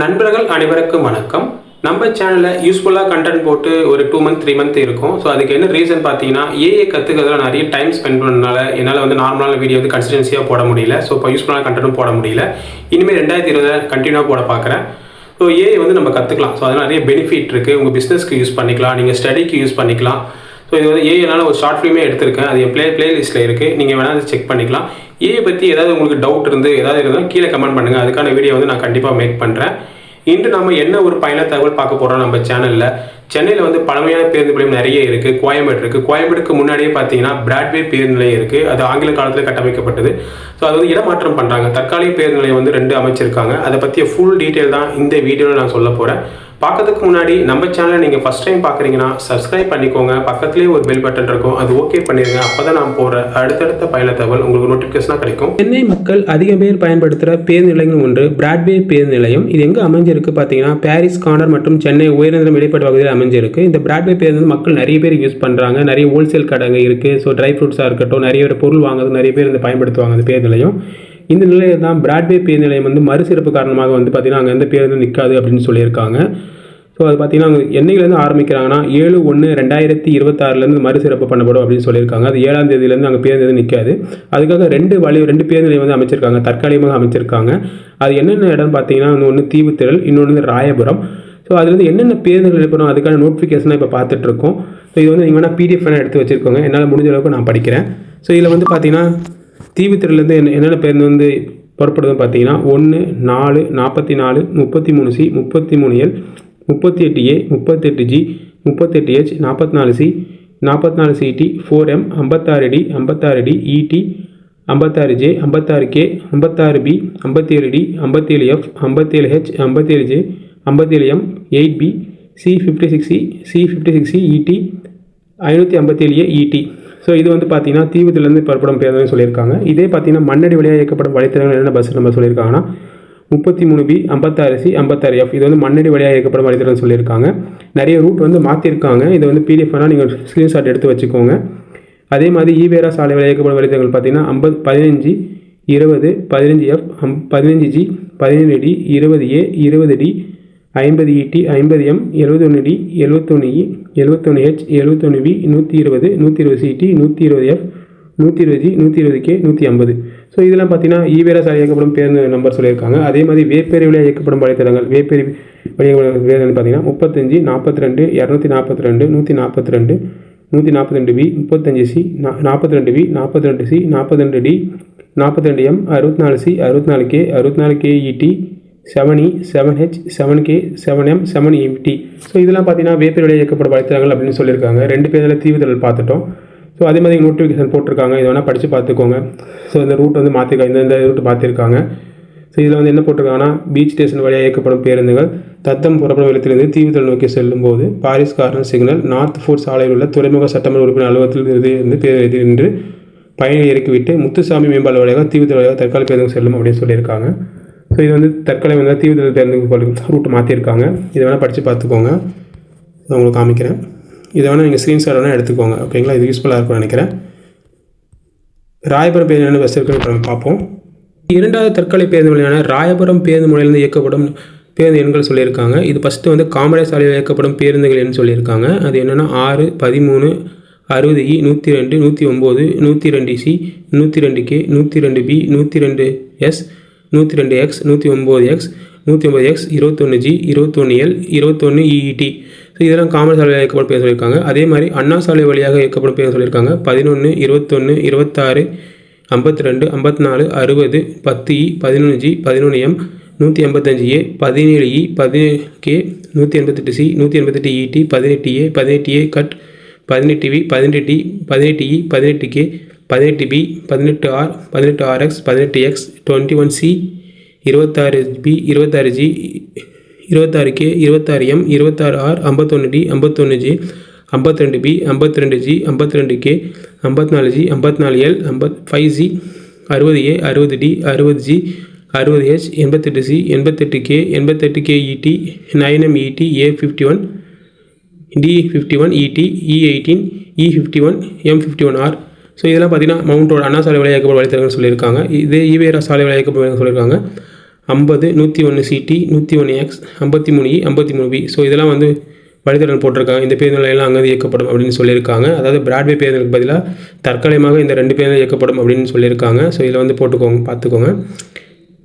நண்பர்கள் அனைவருக்கும் வணக்கம். நம்ம சேனலில் யூஸ்ஃபுல்லாக கண்டென்ட் போட்டு ஒரு டூ மந்த் த்ரீ மந்த் இருக்கும். ஸோ அதுக்கு என்ன ரீசன் பார்த்தீங்கன்னா ஏஏ கற்றுக்கிறதுல நிறைய டைம் ஸ்பெண்ட் பண்ணனால என்னால் வந்து நார்மலான வீடியோ வந்து கன்சிஸ்டன்சியாக போட முடியல. ஸோ இப்போ யூஸ்ஃபுல்லான கண்டென்ட்டும் போட முடியல. இனிமேல் ரெண்டாயிரத்தி இருபதில் கண்டினியூவாக போட பார்க்குறேன். ஸோ ஏஐ வந்து நம்ம கற்றுக்கலாம் ஸோ அதில் நிறைய பெனிஃபிட் இருக்குது உங்கள் பிஸ்னஸ்க்கு யூஸ் பண்ணிக்கலாம். நீங்கள் ஸ்டடிக்கு யூஸ் பண்ணிக்கலாம். ஸோ இது வந்து ஏஐனால ஒரு ஷார்ட் ஃபிலிமே எடுத்திருக்கேன். அது என் ப்ளே பிளேலிஸ்ட்டில் இருக்குது நீங்கள் வேணால் அதை செக் பண்ணிக்கலாம். இதை பற்றி ஏதாவது உங்களுக்கு டவுட் இருந்து ஏதாவது இருந்தால் கீழே கமெண்ட் பண்ணுங்கள் அதுக்கான வீடியோ வந்து நான் கண்டிப்பாக மேக் பண்ணுறேன் இன்று நம்ம என்ன ஒரு பயண தகவல் பார்க்க போகிறோம் நம்ம சேனலில் சென்னையில் வந்து பழமையான பேருந்து நிலையம் நிறைய இருக்குது கோயம்பேடு இருக்குது கோயம்பேடுக்கு முன்னாடியே பார்த்தீங்கன்னா பிராட்வே பேருந்து நிலையம் இருக்குது அது ஆங்கில காலத்தில் கட்டமைக்கப்பட்டது. ஸோ அது வந்து இடமாற்றம் பண்ணுறாங்க தற்காலிக பேருந்து நிலையம் வந்து ரெண்டு அமைச்சிருக்காங்க. அதை பற்றிய ஃபுல் டீட்டெயில் தான் இந்த வீடியோவில் நான் சொல்ல போகிறேன் பார்க்கறதுக்கு முன்னாடி நம்ம சேனலை நீங்கள் ஃபஸ்ட் டைம் பார்க்குறீங்கன்னா சப்ஸ்கிரைப் பண்ணிக்கோங்க. பக்கத்துலேயே ஒரு பெல் பட்டன் இருக்கும். அது ஓகே பண்ணிடுங்க அப்போ தான் நான் போகிற அடுத்தடுத்த பயண தகவல் உங்களுக்கு நோட்டிஃபிகேஷனாக கிடைக்கும். சென்னை மக்கள் அதிக பேர் பயன்படுத்துகிற பேருந்து நிலையம் ஒன்று பிராட்வே பேருந்து நிலையம். இது எங்கே அமைஞ்சிருக்கு பார்த்தீங்கன்னா பாரிஸ் கார்னர் மற்றும் சென்னை உயர்நீதிமன்றம் இடைப்பட்ட பகுதியில் அமைஞ்சிருக்கு. இந்த பிராட்வே பேருந்து வந்து மக்கள் நிறைய பேர் யூஸ் பண்ணுறாங்க நிறைய ஹோல்சேல் கடைங்க இருக்குது ஸோ ட்ரை ஃப்ரூட்ஸாக இருக்கட்டும் நிறைய பேர் பொருள் வாங்குறது நிறைய பேர் இந்த பயன்படுத்துவாங்க அந்த பேருந்து நிலையம். இந்த நிலையம் தான் பிராட்வே பேருந்து நிலையம் வந்து மறுசிறப்பு காரணமாக வந்து பார்த்தீங்கன்னா அங்கே எந்த பேருந்து நிற்காது அப்படின்னு சொல்லியிருக்காங்க. ஸோ அது பார்த்தீங்கன்னா அவங்க என்னையிலேருந்து ஆரம்பிக்கிறாங்கன்னா ஏழு ஒன்று ரெண்டாயிரத்தி இருபத்தாறுலேருந்து மறுசிறப்பு பண்ணப்படும் அப்படின்னு சொல்லியிருக்காங்க. அது ஏழாம் தேதியிலேருந்து அங்கே பேருந்து எதுவும் நிற்காது அதுக்காக ரெண்டு வழி ரெண்டு பேருந்து நிலையம் வந்து அமைச்சிருக்காங்க. தற்காலிகமாக அமைச்சிருக்காங்க. அது என்னென்ன இடம் பார்த்தீங்கன்னா வந்து ஒன்று தீவுத்திரல் இன்னொன்று ராயபுரம். ஸோ அதுலேருந்து என்னென்ன பேருந்துகள் எழுப்பணும் அதுக்கான நோட்டிஃபிகேஷனாக இப்போ பார்த்துட்ருக்கோம் ஸோ இது வந்து நீங்கள் வேணால் பிடிஎஃப் வேணால் எடுத்து வச்சுருக்கோங்க. என்னால் முடிஞ்ச அளவுக்கு நான் படிக்கிறேன். ஸோ இதில் வந்து பார்த்தீங்கன்னா தீவுத்திரலேருந்து என்ன என்னென்ன பேருந்து வந்து புறப்படுதுன்னு பார்த்தீங்கன்னா ஒன்று நாலு நாற்பத்தி நாலு முப்பத்தி மூணு சி முப்பத்தி மூணு எல் முப்பத்தி எட்டு ஏ முப்பத்தெட்டு ஜி முப்பத்தெட்டு ஹெச் நாற்பத்தி நாலு சி நாற்பத்தி நாலு சிடி ஃபோர் எம் ஐம்பத்தாறு டி ஐம்பத்தாறு டி இடி ஐம்பத்தாறு ஜே ஐம்பத்தாறு கே ஐம்பத்தாறு பி ஐம்பத்தேழு டி ஐம்பத்தேழு எஃப் ஐம்பத்தேழு ஹெச் ஐம்பத்தேழு ஜே ஐம்பத்தேழு M eight B C fifty six C C fifty six C ET ஐநூற்றி ஐம்பத்தேழு ஏ இடி ஸோ இது வந்து பார்த்தீங்கன்னா தீவுத்திலேருந்து பரப்படம் பேருந்துன்னு சொல்லியிருக்காங்க. இதே பார்த்தீங்கன்னா மண்ணடி வழியாக இயக்கப்படும் வழித்தடங்கள் என்னென்ன பஸ் நம்ம சொல்லியிருக்காங்கன்னா முப்பத்தி மூணு பி ஐம்பத்தாறு சி ஐம்பத்தாறு எஃப். இது வந்து மண்ணடி வழியாக இயக்கப்படும் வழித்தடம் சொல்லியிருக்காங்க. நிறைய ரூட் வந்து மாற்றிருக்காங்க இதை வந்து பிடிஎஃப்னால் நீங்கள் ஸ்க்ரீன்ஷாட் எடுத்து வச்சுக்கோங்க. அதே மாதிரி ஈவேரா சாலை வழியாக இயக்கப்படும் வழித்தடங்கள் பார்த்தீங்கன்னா ஐம்பது பதினஞ்சு இருபது பதினஞ்சு எஃப் அம் பதினஞ்சு ஜி பதினேழு டி இருபது ஏ இருபது டி ஐம்பது இடி ஐம்பது எம் எழுபத்தொன்று டி எழுபத்தொன்று இ e, எழுபத்தொன்று ஹெச் எழுபத்தொன்று பி நூற்றி இருபது நூற்றி இருபது சிடி நூற்றி இருபது எஃப் நூற்றி இருபது ஜி நூற்றி இருபது கே நூற்றி ஐம்பது. ஸோ இதெல்லாம் பார்த்தீங்கன்னா ஈவேரா இயக்கப்படும் பேருந்து நம்பர் சொல்லியிருக்காங்க. அதே மாதிரி வேப்பேரி வழியாக இயக்கப்படும் வழித்தடங்கள் வேப்பேரி வழியாக பேருந்து பார்த்தீங்கன்னா முப்பத்தஞ்சு நாற்பத்தி ரெண்டு இரநூத்தி நாற்பத்தி ரெண்டு நூற்றி நாற்பத்தி ரெண்டு நூற்றி நாற்பத்தி ரெண்டு பி முப்பத்தஞ்சு சி நா நாற்பத்தி ரெண்டு பி நாற்பத்தி ரெண்டு சி நாற்பத்தி ரெண்டு டி நாற்பத்தி ரெண்டு எம் அறுபத்தி நாலு சி அறுபத்தி நாலு கே அறுபத்தி நாலு K ET seven E seven H seven K seven M seven ET so இதெல்லாம் பார்த்தீங்கன்னா வேப்பேரி வழியாக இயக்கப்படும் வழித்தடங்கள் அப்படின்னு சொல்லியிருக்காங்க. ரெண்டு பேரில் தீவுதல் பார்த்துட்டோம். ஸோ அதே மாதிரி நோட்டிஃபிகேஷன் போட்டிருக்காங்க. இதை வேணால் படித்து பார்த்துக்கோங்க. ஸோ இந்த ரூட் வந்து மாற்றிருக்காங்க இந்த இந்த ரூட் மாற்றிருக்காங்க ஸோ இதில் வந்து என்ன போட்டிருக்காங்கன்னா பீச் ஸ்டேஷன் வழியாக இயக்கப்படும் பேருந்துகள் தத்தம் புறப்படும் இடத்திலிருந்து தீவுதல் நோக்கி செல்லும் போது Paris corner signal north fort சாலையில் உள்ள துறைமுக சட்டமன்ற உறுப்பினர் அலுவலகத்தில் இருந்து பேருந்து நின்று பயணிகள் இறக்கிவிட்டு முத்துசாமி மேம்பாடு வழியாக தீவுதல் வழியாக தற்காலிக பேருந்து செல்லும் அப்படின்னு சொல்லியிருக்காங்க. ஸோ இது வந்து தற்கொலை வந்து தீவுதல் பேருந்து ரூட் மாற்றிருக்காங்க இதை வேணால் படித்து பார்த்துக்கோங்க. நான் உங்களுக்கு காமிக்கிறேன். இதை வேணால் நீங்கள் ஸ்க்ரீன்ஷாட் வேணால் எடுத்துக்கோங்க ஓகேங்களா இது யூஸ்ஃபுல்லாக இருக்கும்னு நினைக்கிறேன். ராயபுரம் பேருந்து என்ன பஸ் இருக்குன்னு நம்ம பார்ப்போம். இரண்டாவது தற்கொலை பேருந்து வழியான ராயபுரம் பேருந்து முறையிலிருந்து இயக்கப்படும் பேருந்து எண்கள் சொல்லியிருக்காங்க. இது ஃபஸ்ட்டு வந்து காமராஜ் சாலையில் இயக்கப்படும் பேருந்துகள் எண் சொல்லியிருக்காங்க. அது என்னென்னா ஆறு பதிமூணு அறுபது இ நூற்றி ரெண்டு நூற்றி ஒம்பது நூற்றி ரெண்டு சி நூற்றி ரெண்டு கே நூற்றி ரெண்டு பி நூற்றி ரெண்டு எஸ் நூற்றி ரெண்டு எக்ஸ் நூற்றி ஒம்பது எக்ஸ் நூற்றி ஒம்பது எக்ஸ் இருபத்தொன்று ஜி இருபத்தொன்று எல் இருபத்தொன்று இஇடி ஸோ இதெல்லாம் காமன் சாலை இயக்கப்படும் பேர் சொல்லியிருக்காங்க. அதே மாதிரி அண்ணா சாலை வழியாக இயக்கப்படும் பேர் சொல்லியிருக்காங்க. பதினொன்று இருபத்தொன்று இருபத்தாறு ஐம்பத்தி ரெண்டு ஐம்பத்தி நாலு அறுபது பத்து இ பதினொன்று ஜி பதினொன்று எம் நூற்றி ஐம்பத்தஞ்சு ஏ பதினேழு இ பதினேழு கே நூற்றி எண்பத்தெட்டு சி நூற்றி எண்பத்தெட்டு இடி பதினெட்டு ஏ பதினெட்டு ஏ கட் பதினெட்டு வி பதினெட்டு டி பதினெட்டு இ பதினெட்டு கே பதினெட்டு பி பதினெட்டு ஆர் பதினெட்டு ஆர்எக்ஸ் பதினெட்டு எக்ஸ் டுவெண்ட்டி ஒன் சி இருபத்தாறு பி இருபத்தாறு ஜி இருபத்தாறு கே இருபத்தாறு எம் இருபத்தாறு ஆர் ஐம்பத்தொன்று டி ஐம்பத்தொன்று ஜி ஐம்பத்தி ரெண்டு பி ஐம்பத்தி ரெண்டு ஜி ஐம்பத்தி ரெண்டு கே ஐம்பத்தி நாலு ஜி ஐம்பத்தி நாலு எல் ஐம்பத் ஃபைவ் ஜி அறுபது ஏ அறுபது டி அறுபது ஜி அறுபது ஹெச் எண்பத்தெட்டு சி எண்பத்தெட்டு கே எண்பத்தெட்டு K ET nine M ET A fifty one D fifty one ET E eighteen E fifty one M fifty one R. So இதெல்லாம் பார்த்தீங்கன்னா மவுண்ட் ரோடு அண்ணா சாலை வழியாக வழித்தடங்கள் சொல்லியிருக்காங்க. இதே ஈவேரா சாலை வழியாக சொல்லியிருக்காங்க. ஐம்பது நூற்றி ஒன்று சிடி நூற்றி ஒன்று எக்ஸ் ஐம்பத்தி மூணு இ ஐம்பத்தி மூணு பி ஸோ இதெல்லாம் வந்து வழித்தடம் போட்டிருக்காங்க. இந்த பேருந்துகளெல்லாம் அங்கே அங்கேருந்து இயக்கப்படும் அப்படின்னு சொல்லியிருக்காங்க. அதாவது பிராட்வே பேருந்துக்கு பதிலாக தற்காலிகமாக இந்த ரெண்டு பேருந்து இயக்கப்படும் அப்படின்னு சொல்லியிருக்காங்க. ஸோ இதில் வந்து போட்டுக்கோங்க பார்த்துக்கோங்க.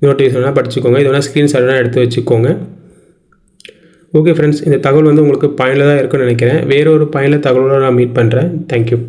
நோட்டிஃபிகேஷன்லாம் வேணால் படிச்சுக்கோங்க. இது வேணால் ஸ்க்ரீன் வேணால் எடுத்து வச்சுக்கோங்க. ஓகே ஃப்ரெண்ட்ஸ் இந்த தகவல் வந்து உங்களுக்கு பயனுள்ளதாக இருக்குன்னு நினைக்கிறேன். வேறொரு பயனில் பயனுள்ள நான் மீட் பண்ணுறேன் தேங்க்யூ